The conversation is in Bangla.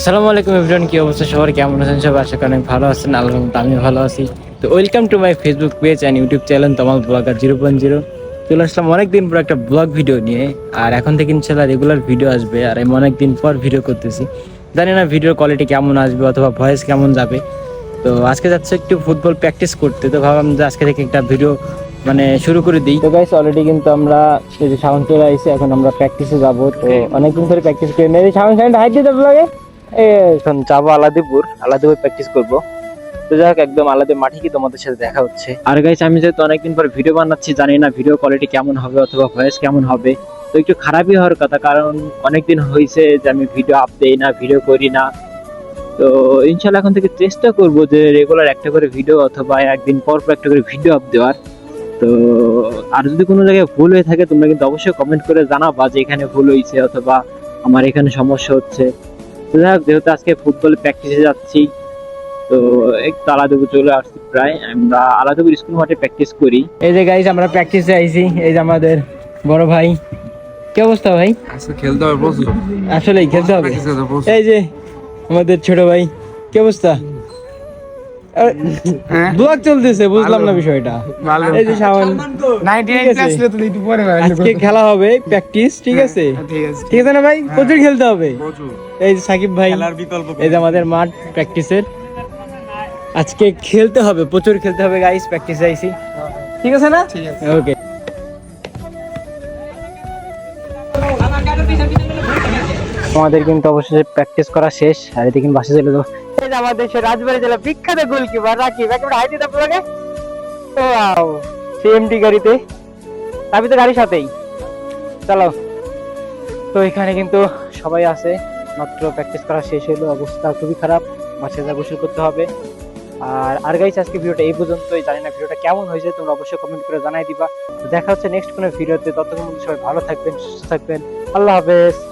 আসসালামু আলাইকুম এভরিওয়ান, কি অবস্থা? সবার কেমন আছেন? সবাই আশা করি ভালো আছেন। রহমতে আমি ভালো আছি। তো welcome to my Facebook page and YouTube channel তোমার ব্লগার জিরো পয়েন্ট জিরো চলে আসলাম অনেকদিন পর একটা ব্লগ ভিডিও নিয়ে। আর এখন থেকে ইনশাল্লাহ রেগুলার ভিডিও আসবে। আর আমি অনেকদিন পর ভিডিও করতেছি। জানি না ভিডিওর কোয়ালিটি কেমন আসবে অথবা ভয়েস কেমন যাবে। তো আজকে যাচ্ছে একটু ফুটবল প্র্যাকটিস করতে। তো ভাবলাম যে আজকে থেকে একটা ভিডিও মানে শুরু করে দিই। তো গাইস অলরেডি কিন্তু আমরা এই যে সাউন্ড চলে আসছে এখন আমরা প্র্যাকটিসে যাব। তো অনেকদিন ধরে প্র্যাকটিস করি এই সাউন্ড সাউন্ড, হাইট দিতে লাগে এখন যাব আলাদিপুর। আলাদিপুর প্র্যাকটিস করব। তো যাই হোক, একদম আলাদা মাঠে কি তোমাদের সাথে দেখা হচ্ছে। আর গাইস আমি যেহেতু অনেকদিন পর ভিডিও বানাচ্ছি, জানি না ভিডিও কোয়ালিটি কেমন হবে অথবা ভয়েস কেমন হবে। তো একটু খারাপই হওয়ার কথা, কারণ অনেকদিন হয়েছে যে আমি ভিডিও আপ দেই না ভিডিও করি না। তো ইনশাল্লাহ এখন থেকে চেষ্টা করব যে রেগুলার একটা করে ভিডিও অথবা একদিন পর পর একটা করে ভিডিও আপ দেওয়ার। তো আর যদি কোনো জায়গায় ভুল হয়ে থাকে, তোমরা কিন্তু অবশ্যই কমেন্ট করে জানাবা যে এখানে ভুল হয়েছে অথবা আমার এখানে সমস্যা হচ্ছে। যাই হোক, যেহেতু আজকে ফুটবল প্র্যাকটিসে যাচ্ছি তো একটু আলাদা চলে আসছি প্রায়। আমরা আলাদাপুর স্কুল মাঠে প্র্যাকটিস করি। এই যে গাইজ আমরা প্র্যাকটিসে আইছি। এই যে আমাদের বড় ভাই। কি অবস্থা ভাই? খেলতে হবে আসলে আসলেই খেলতে হবে। এই যে আমাদের ছোট ভাই কি অবস্থা? ব্লগ চলতেছে বুঝলাম না বিষয়টা। এই যে সামান 98 আসলে তো একটু পরে আজকে খেলা হবে প্র্যাকটিস ঠিক আছে? হ্যাঁ, ঠিক আছে। না ভাই? প্রচুর খেলতে হবে। প্রচুর। এই যে সাকিব ভাই এই যে আমাদের মাঠ প্র্যাকটিসের আজকে খেলতে হবে প্রচুর খেলতে হবে গাইস প্র্যাকটিসে আইছি ঠিক আছে না? ঠিক আছে। ওকে আমাদের কিন্তু অবশেষে প্র্যাকটিস করা শেষ আর এদিকে বাসে চলে যাব। এই আমাদের সে রাজবাড়ি জেলা বিখ্যাত গোলকিপার রাকিব, একেবারে হাই দিতে আপনাকে? ওয়াও সিএমটি গাড়িতে। আমি তো গাড়ির সাথেই। চলো। তো এখানে কিন্তু সবাই আছে, মাত্র প্র্যাকটিস করা শেষ হলো, অবস্থা খুবই খারাপ মাসে যা গোসল করতে হবে। আর আর গাইস আজকে ভিডিওটা এই পর্যন্তই। জানি না ভিডিওটা কেমন হয়েছে, তোমরা অবশ্যই কমেন্ট করে জানাই দিবা। দেখা হচ্ছে নেক্সট কোনো ভিডিওতে, ততক্ষণ সবাই ভালো থাকবেন, সুস্থ থাকবেন। আল্লাহ হাফেজ।